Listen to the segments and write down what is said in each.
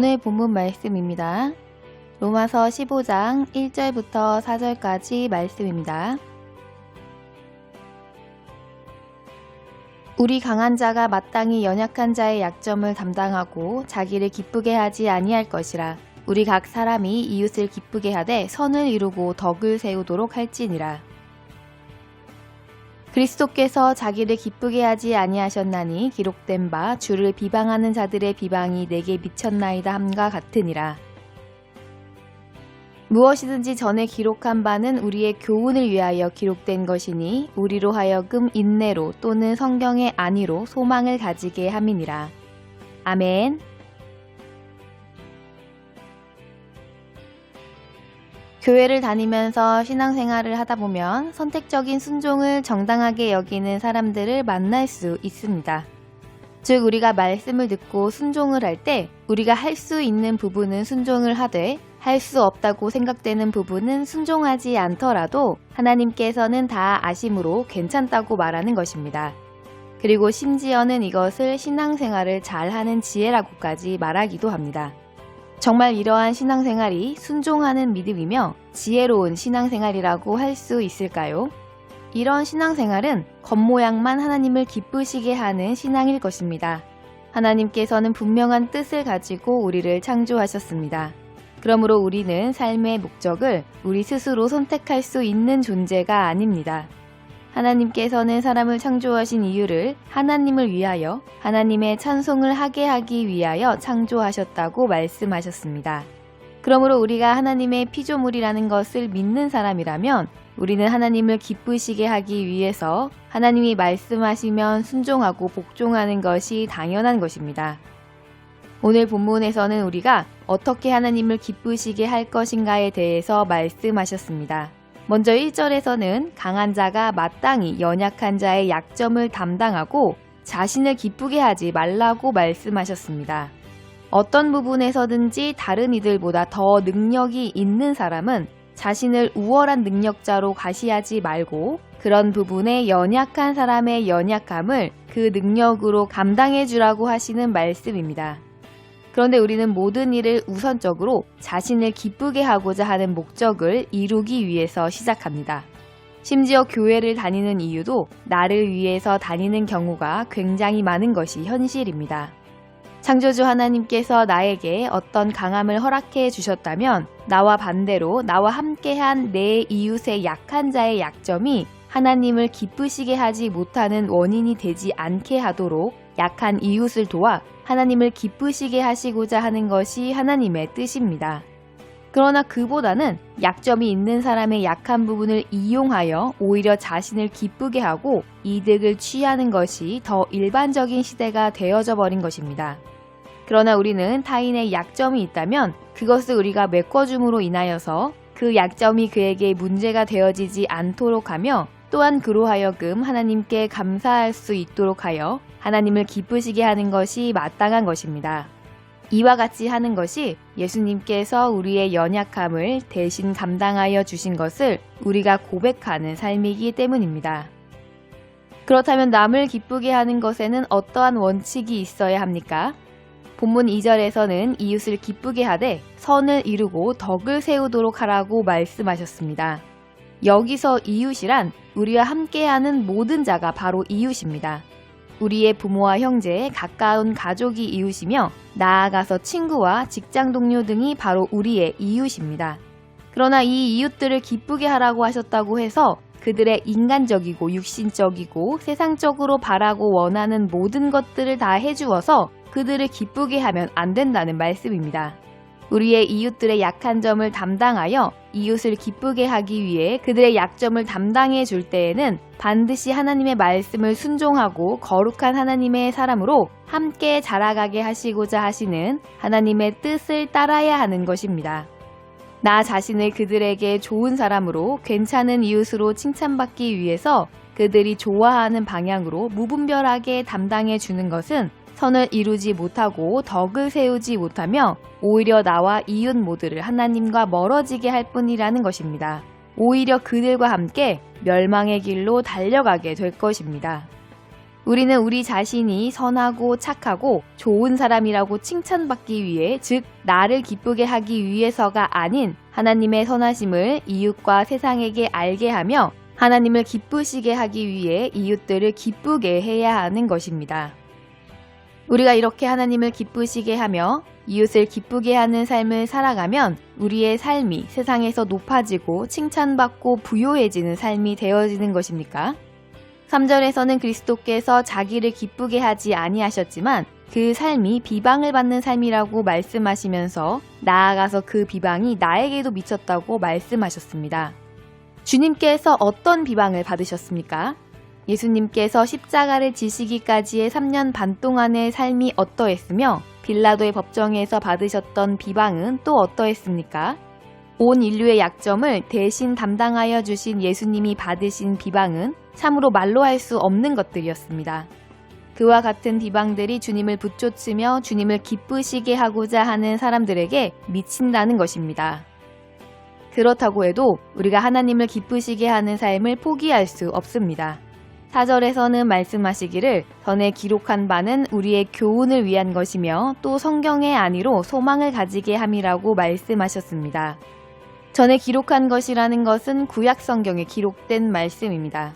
오늘 본문 말씀입니다. 로마서 15장 1절부터 4절까지 말씀입니다. 우리 강한 자가 마땅히 연약한 자의 약점을 담당하고 자기를 기쁘게 하지 아니할 것이라. 우리 각 사람이 이웃을 기쁘게 하되 선을 이루고 덕을 세우도록 할지니라. 그리스도께서 자기를 기쁘게 하지 아니하셨나니 기록된 바 주를 비방하는 자들의 비방이 내게 미쳤나이다 함과 같으니라. 무엇이든지 전에 기록한 바는 우리의 교훈을 위하여 기록된 것이니 우리로 하여금 인내로 또는 성경의 안위로 소망을 가지게 함이니라. 아멘. 교회를 다니면서 신앙생활을 하다 보면 선택적인 순종을 정당하게 여기는 사람들을 만날 수 있습니다. 즉, 우리가 말씀을 듣고 순종을 할 때 우리가 할 수 있는 부분은 순종을 하되 할 수 없다고 생각되는 부분은 순종하지 않더라도 하나님께서는 다 아심으로 괜찮다고 말하는 것입니다. 그리고 심지어는 이것을 신앙생활을 잘하는 지혜라고까지 말하기도 합니다. 정말 이러한 신앙생활이 순종하는 믿음이며 지혜로운 신앙생활이라고 할 수 있을까요? 이런 신앙생활은 겉모양만 하나님을 기쁘시게 하는 신앙일 것입니다. 하나님께서는 분명한 뜻을 가지고 우리를 창조하셨습니다. 그러므로 우리는 삶의 목적을 우리 스스로 선택할 수 있는 존재가 아닙니다. 하나님께서는 사람을 창조하신 이유를 하나님을 위하여 하나님의 찬송을 하게 하기 위하여 창조하셨다고 말씀하셨습니다. 그러므로 우리가 하나님의 피조물이라는 것을 믿는 사람이라면 우리는 하나님을 기쁘시게 하기 위해서 하나님이 말씀하시면 순종하고 복종하는 것이 당연한 것입니다. 오늘 본문에서는 우리가 어떻게 하나님을 기쁘시게 할 것인가에 대해서 말씀하셨습니다. 먼저 1절에서는 강한 자가 마땅히 연약한 자의 약점을 담당하고 자신을 기쁘게 하지 말라고 말씀하셨습니다. 어떤 부분에서든지 다른 이들보다 더 능력이 있는 사람은 자신을 우월한 능력자로 가시하지 말고 그런 부분에 연약한 사람의 연약함을 그 능력으로 감당해 주라고 하시는 말씀입니다. 그런데 우리는 모든 일을 우선적으로 자신을 기쁘게 하고자 하는 목적을 이루기 위해서 시작합니다. 심지어 교회를 다니는 이유도 나를 위해서 다니는 경우가 굉장히 많은 것이 현실입니다. 창조주 하나님께서 나에게 어떤 강함을 허락해 주셨다면 나와 반대로 나와 함께한 내 이웃의 약한 자의 약점이 하나님을 기쁘시게 하지 못하는 원인이 되지 않게 하도록 약한 이웃을 도와 하나님을 기쁘시게 하시고자 하는 것이 하나님의 뜻입니다. 그러나 그보다는 약점이 있는 사람의 약한 부분을 이용하여 오히려 자신을 기쁘게 하고 이득을 취하는 것이 더 일반적인 시대가 되어져 버린 것입니다. 그러나 우리는 타인의 약점이 있다면 그것을 우리가 메꿔줌으로 인하여서 그 약점이 그에게 문제가 되어지지 않도록 하며 또한 그로 하여금 하나님께 감사할 수 있도록 하여 하나님을 기쁘시게 하는 것이 마땅한 것입니다. 이와 같이 하는 것이 예수님께서 우리의 연약함을 대신 감당하여 주신 것을 우리가 고백하는 삶이기 때문입니다. 그렇다면 남을 기쁘게 하는 것에는 어떠한 원칙이 있어야 합니까? 본문 2절에서는 이웃을 기쁘게 하되 선을 이루고 덕을 세우도록 하라고 말씀하셨습니다. 여기서 이웃이란 우리와 함께하는 모든 자가 바로 이웃입니다. 우리의 부모와 형제, 가까운 가족이 이웃이며 나아가서 친구와 직장 동료 등이 바로 우리의 이웃입니다. 그러나 이 이웃들을 기쁘게 하라고 하셨다고 해서 그들의 인간적이고 육신적이고 세상적으로 바라고 원하는 모든 것들을 다 해주어서 그들을 기쁘게 하면 안 된다는 말씀입니다. 우리의 이웃들의 약한 점을 담당하여 이웃을 기쁘게 하기 위해 그들의 약점을 담당해 줄 때에는 반드시 하나님의 말씀을 순종하고 거룩한 하나님의 사람으로 함께 자라가게 하시고자 하시는 하나님의 뜻을 따라야 하는 것입니다. 나 자신을 그들에게 좋은 사람으로 괜찮은 이웃으로 칭찬받기 위해서 그들이 좋아하는 방향으로 무분별하게 담당해 주는 것은 선을 이루지 못하고 덕을 세우지 못하며 오히려 나와 이웃 모두를 하나님과 멀어지게 할 뿐이라는 것입니다. 오히려 그들과 함께 멸망의 길로 달려가게 될 것입니다. 우리는 우리 자신이 선하고 착하고 좋은 사람이라고 칭찬받기 위해, 즉, 나를 기쁘게 하기 위해서가 아닌 하나님의 선하심을 이웃과 세상에게 알게 하며 하나님을 기쁘시게 하기 위해 이웃들을 기쁘게 해야 하는 것입니다. 우리가 이렇게 하나님을 기쁘시게 하며 이웃을 기쁘게 하는 삶을 살아가면 우리의 삶이 세상에서 높아지고 칭찬받고 부요해지는 삶이 되어지는 것입니까? 3절에서는 그리스도께서 자기를 기쁘게 하지 아니하셨지만 그 삶이 비방을 받는 삶이라고 말씀하시면서 나아가서 그 비방이 나에게도 미쳤다고 말씀하셨습니다. 주님께서 어떤 비방을 받으셨습니까? 예수님께서 십자가를 지시기까지의 3년 반 동안의 삶이 어떠했으며 빌라도의 법정에서 받으셨던 비방은 또 어떠했습니까? 온 인류의 약점을 대신 담당하여 주신 예수님이 받으신 비방은 참으로 말로 할 수 없는 것들이었습니다. 그와 같은 비방들이 주님을 붙쫓으며 주님을 기쁘시게 하고자 하는 사람들에게 미친다는 것입니다. 그렇다고 해도 우리가 하나님을 기쁘시게 하는 삶을 포기할 수 없습니다. 4절에서는 말씀하시기를 전에 기록한 바는 우리의 교훈을 위한 것이며 또 성경의 안위로 소망을 가지게 함이라고 말씀하셨습니다. 전에 기록한 것이라는 것은 구약 성경에 기록된 말씀입니다.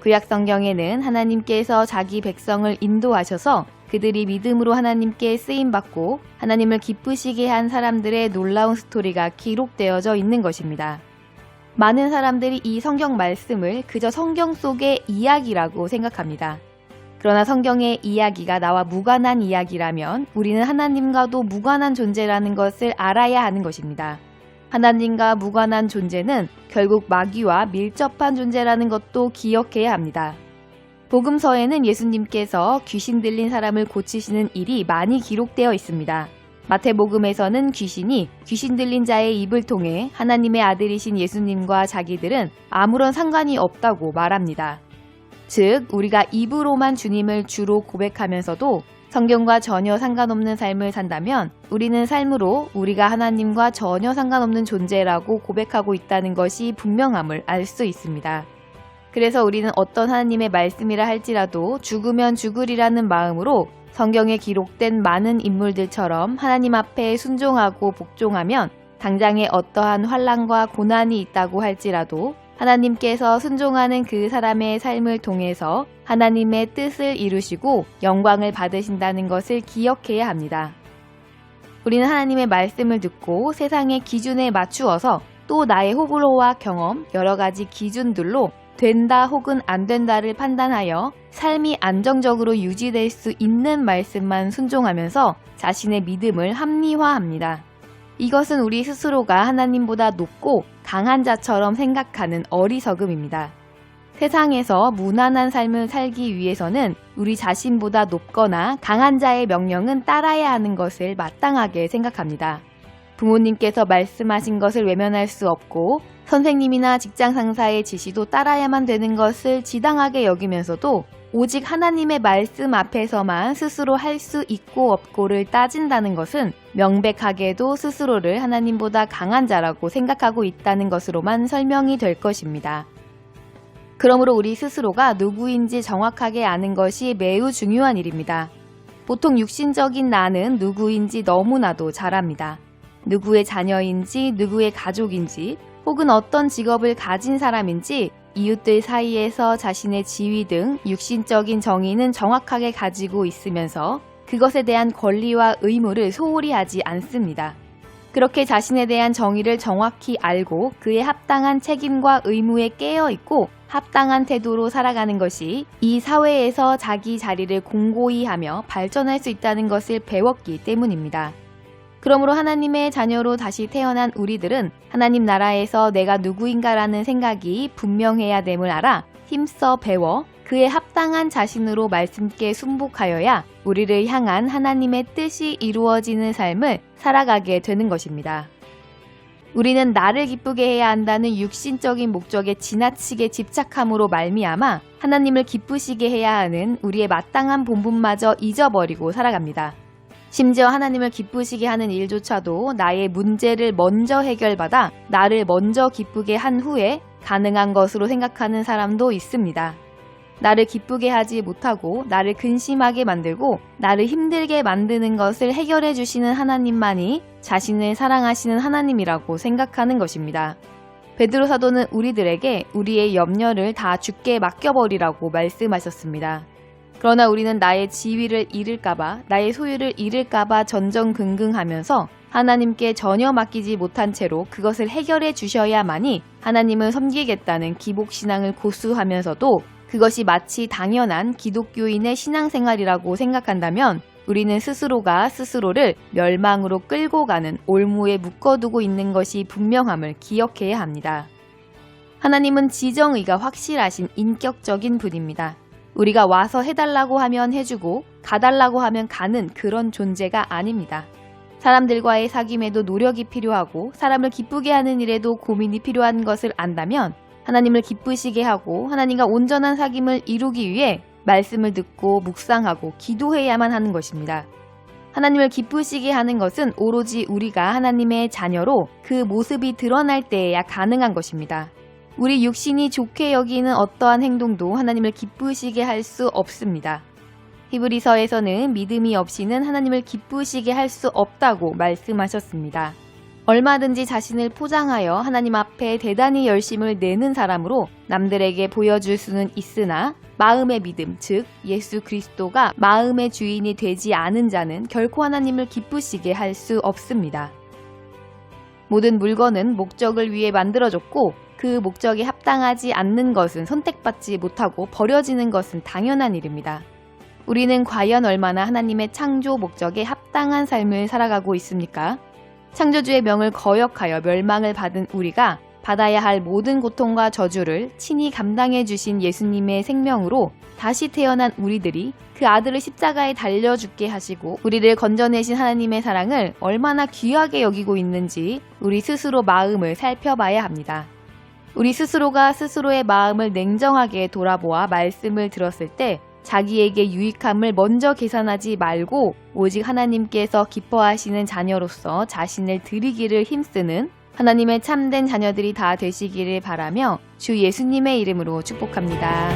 구약 성경에는 하나님께서 자기 백성을 인도하셔서 그들이 믿음으로 하나님께 쓰임 받고 하나님을 기쁘시게 한 사람들의 놀라운 스토리가 기록되어져 있는 것입니다. 많은 사람들이 이 성경 말씀을 그저 성경 속의 이야기라고 생각합니다. 그러나 성경의 이야기가 나와 무관한 이야기라면 우리는 하나님과도 무관한 존재라는 것을 알아야 하는 것입니다. 하나님과 무관한 존재는 결국 마귀와 밀접한 존재라는 것도 기억해야 합니다. 복음서에는 예수님께서 귀신 들린 사람을 고치시는 일이 많이 기록되어 있습니다. 마태복음에서는 귀신이 귀신 들린 자의 입을 통해 하나님의 아들이신 예수님과 자기들은 아무런 상관이 없다고 말합니다. 즉, 우리가 입으로만 주님을 주로 고백하면서도 성경과 전혀 상관없는 삶을 산다면 우리는 삶으로 우리가 하나님과 전혀 상관없는 존재라고 고백하고 있다는 것이 분명함을 알 수 있습니다. 그래서 우리는 어떤 하나님의 말씀이라 할지라도 죽으면 죽으리라는 마음으로 성경에 기록된 많은 인물들처럼 하나님 앞에 순종하고 복종하면 당장에 어떠한 환란과 고난이 있다고 할지라도 하나님께서 순종하는 그 사람의 삶을 통해서 하나님의 뜻을 이루시고 영광을 받으신다는 것을 기억해야 합니다. 우리는 하나님의 말씀을 듣고 세상의 기준에 맞추어서 또 나의 호불호와 경험, 여러 가지 기준들로 된다 혹은 안 된다를 판단하여 삶이 안정적으로 유지될 수 있는 말씀만 순종하면서 자신의 믿음을 합리화합니다. 이것은 우리 스스로가 하나님보다 높고 강한 자처럼 생각하는 어리석음입니다. 세상에서 무난한 삶을 살기 위해서는 우리 자신보다 높거나 강한 자의 명령은 따라야 하는 것을 마땅하게 생각합니다. 부모님께서 말씀하신 것을 외면할 수 없고 선생님이나 직장 상사의 지시도 따라야만 되는 것을 지당하게 여기면서도 오직 하나님의 말씀 앞에서만 스스로 할 수 있고 없고를 따진다는 것은 명백하게도 스스로를 하나님보다 강한 자라고 생각하고 있다는 것으로만 설명이 될 것입니다. 그러므로 우리 스스로가 누구인지 정확하게 아는 것이 매우 중요한 일입니다. 보통 육신적인 나는 누구인지 너무나도 잘 압니다. 누구의 자녀인지, 누구의 가족인지, 혹은 어떤 직업을 가진 사람인지, 이웃들 사이에서 자신의 지위 등 육신적인 정의는 정확하게 가지고 있으면서 그것에 대한 권리와 의무를 소홀히 하지 않습니다. 그렇게 자신에 대한 정의를 정확히 알고 그에 합당한 책임과 의무에 깨어 있고 합당한 태도로 살아가는 것이 이 사회에서 자기 자리를 공고히 하며 발전할 수 있다는 것을 배웠기 때문입니다. 그러므로 하나님의 자녀로 다시 태어난 우리들은 하나님 나라에서 내가 누구인가라는 생각이 분명해야 됨을 알아 힘써 배워 그에 합당한 자신으로 말씀께 순복하여야 우리를 향한 하나님의 뜻이 이루어지는 삶을 살아가게 되는 것입니다. 우리는 나를 기쁘게 해야 한다는 육신적인 목적에 지나치게 집착함으로 말미암아 하나님을 기쁘시게 해야 하는 우리의 마땅한 본분마저 잊어버리고 살아갑니다. 심지어 하나님을 기쁘시게 하는 일조차도 나의 문제를 먼저 해결받아 나를 먼저 기쁘게 한 후에 가능한 것으로 생각하는 사람도 있습니다. 나를 기쁘게 하지 못하고 나를 근심하게 만들고 나를 힘들게 만드는 것을 해결해 주시는 하나님만이 자신을 사랑하시는 하나님이라고 생각하는 것입니다. 베드로 사도는 우리들에게 우리의 염려를 다 죽게 맡겨버리라고 말씀하셨습니다. 그러나 우리는 나의 지위를 잃을까봐, 나의 소유를 잃을까봐 전전긍긍하면서 하나님께 전혀 맡기지 못한 채로 그것을 해결해 주셔야만이 하나님을 섬기겠다는 기복신앙을 고수하면서도 그것이 마치 당연한 기독교인의 신앙생활이라고 생각한다면 우리는 스스로가 스스로를 멸망으로 끌고 가는 올무에 묶어두고 있는 것이 분명함을 기억해야 합니다. 하나님은 지정의가 확실하신 인격적인 분입니다. 우리가 와서 해달라고 하면 해주고 가달라고 하면 가는 그런 존재가 아닙니다. 사람들과의 사귐에도 노력이 필요하고 사람을 기쁘게 하는 일에도 고민이 필요한 것을 안다면 하나님을 기쁘시게 하고 하나님과 온전한 사귐을 이루기 위해 말씀을 듣고 묵상하고 기도해야만 하는 것입니다. 하나님을 기쁘시게 하는 것은 오로지 우리가 하나님의 자녀로 그 모습이 드러날 때에야 가능한 것입니다. 우리 육신이 좋게 여기는 어떠한 행동도 하나님을 기쁘시게 할 수 없습니다. 히브리서에서는 믿음이 없이는 하나님을 기쁘시게 할 수 없다고 말씀하셨습니다. 얼마든지 자신을 포장하여 하나님 앞에 대단히 열심을 내는 사람으로 남들에게 보여줄 수는 있으나 마음의 믿음, 즉 예수 그리스도가 마음의 주인이 되지 않은 자는 결코 하나님을 기쁘시게 할 수 없습니다. 모든 물건은 목적을 위해 만들어졌고 그 목적에 합당하지 않는 것은 선택받지 못하고 버려지는 것은 당연한 일입니다. 우리는 과연 얼마나 하나님의 창조 목적에 합당한 삶을 살아가고 있습니까? 창조주의 명을 거역하여 멸망을 받은 우리가 받아야 할 모든 고통과 저주를 친히 감당해 주신 예수님의 생명으로 다시 태어난 우리들이 그 아들을 십자가에 달려 죽게 하시고 우리를 건져내신 하나님의 사랑을 얼마나 귀하게 여기고 있는지 우리 스스로 마음을 살펴봐야 합니다. 우리 스스로가 스스로의 마음을 냉정하게 돌아보아 말씀을 들었을 때 자기에게 유익함을 먼저 계산하지 말고 오직 하나님께서 기뻐하시는 자녀로서 자신을 드리기를 힘쓰는 하나님의 참된 자녀들이 다 되시기를 바라며 주 예수님의 이름으로 축복합니다.